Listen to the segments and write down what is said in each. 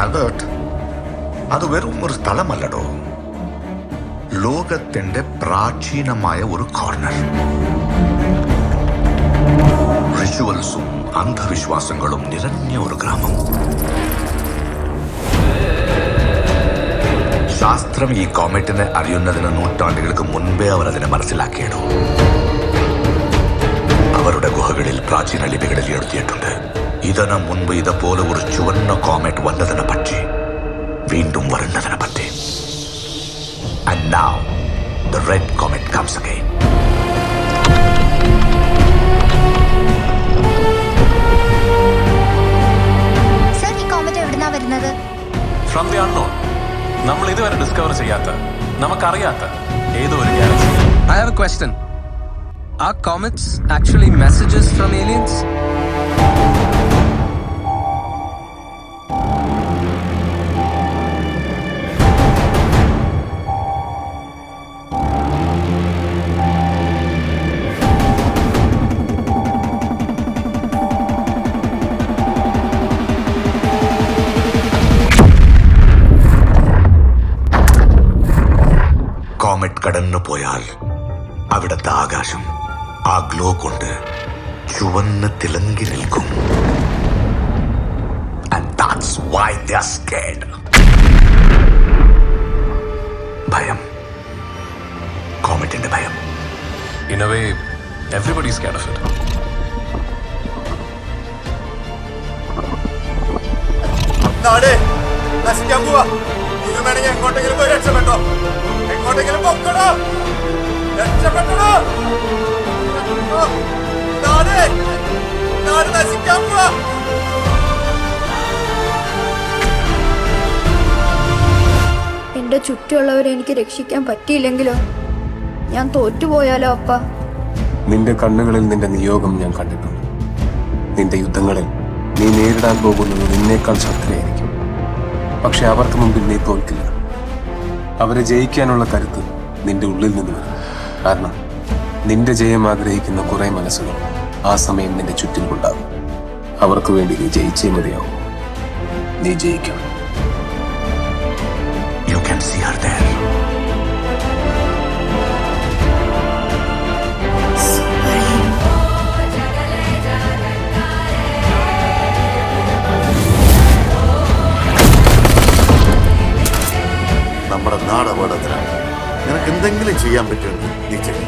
Albert അത് വെറും ഒരു സ്ഥലമല്ലടോ. ലോകത്തിന്റെ പ്രാചീനമായ ഒരു കോർണർ. റിച്വൽസും അന്ധവിശ്വാസങ്ങളും നിറഞ്ഞ ഒരു ഗ്രാമം. ശാസ്ത്രം ഈ കോമറ്റിനെ അറിയുന്നതിന് നൂറ്റാണ്ടുകൾക്ക് മുൻപേ അവർ അതിനെ മനസ്സിലാക്കിയിടും. അവരുടെ ഗുഹകളിൽ പ്രാചീന ലിപികളിൽ എഴുതിയിട്ടുണ്ട്. ഇതിനു മുൻപ് ഇതുപോലെ ഒരു ചുവന്ന കോമറ്റ് വന്നതിനെ പറ്റി വീണ്ടും വരുന്നതിനെ പറ്റി and now the red comet comes again. Sir ഈ കോമറ്റ് എവിടുന്നാ വരുന്നത് ഫ്രം ദി അൺനോൺ നമ്മൾ ഇതുവരെ ഡിസ്കവർ ചെയ്യാത്ത നമുക്കറിയാത്ത ഏതോ ഒരു galaxy I have a question. Are comets actually messages from aliens? കടന്നു പോയാൽ അവിടുത്തെ ആകാശം ആ ഗ്ലോ കൊണ്ട് ചുവന്ന് തിളങ്ങി നിൽക്കും. And that's why they're ഭയം. കോമറ്റിന്റെ ഭയം. In a way everybody scared of it നാടേ നശിക്കാൻ പോവാ. ഇത് വേണമെങ്കിൽ എങ്ങോട്ടെങ്കിലും പോയി രക്ഷപ്പെട്ടോ. എന്റെ ചുറ്റുമുള്ളവരെ എനിക്ക് രക്ഷിക്കാൻ പറ്റിയില്ലെങ്കിലോ? ഞാൻ തോറ്റുപോയാലോ അപ്പ? നിന്റെ കണ്ണുകളിൽ നിന്റെ നിയോഗം ഞാൻ കണ്ടിട്ടുണ്ട്. നിന്റെ യുദ്ധങ്ങളിൽ നീ നേരിടാൻ പോകുന്നത് നിന്നേക്കാൾ ശക്തനായിരിക്കും പക്ഷെ അവർക്ക് മുമ്പിൽ നീ തോൽക്കില്ല. അവരെ ജയിക്കാനുള്ള കരുത്ത് നിന്റെ ഉള്ളിൽ നിന്ന് വരും. കാരണം നിന്റെ ജയം ആഗ്രഹിക്കുന്ന കുറെ മനസ്സുകൾ ആ സമയം നിന്റെ ചുറ്റിലുണ്ടാകും. അവർക്ക് വേണ്ടി നീ ജയിച്ചേ മതിയാവും. നീ ജയിക്കണം. അപകടത്തിലാണ് നിനക്ക് എന്തെങ്കിലും ചെയ്യാൻ പറ്റുമെങ്കിൽ നീ ചെയ്യും.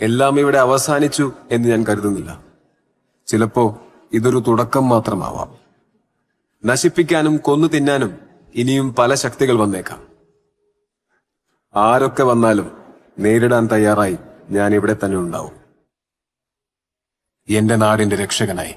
എല്ലാം ഇവിടെ അവസാനിച്ചു എന്ന് ഞാൻ കരുതുന്നില്ല. ചിലപ്പോ ഇതൊരു തുടക്കം മാത്രമാവാം. നശിപ്പിക്കാനും കൊന്നു തിന്നാനും ഇനിയും പല ശക്തികൾ വന്നേക്കാം. ആരൊക്കെ വന്നാലും നേരിടാൻ തയ്യാറായി ഞാൻ ഇവിടെ തന്നെ ഉണ്ടാവും. എന്റെ നാടിന്റെ രക്ഷകനായി.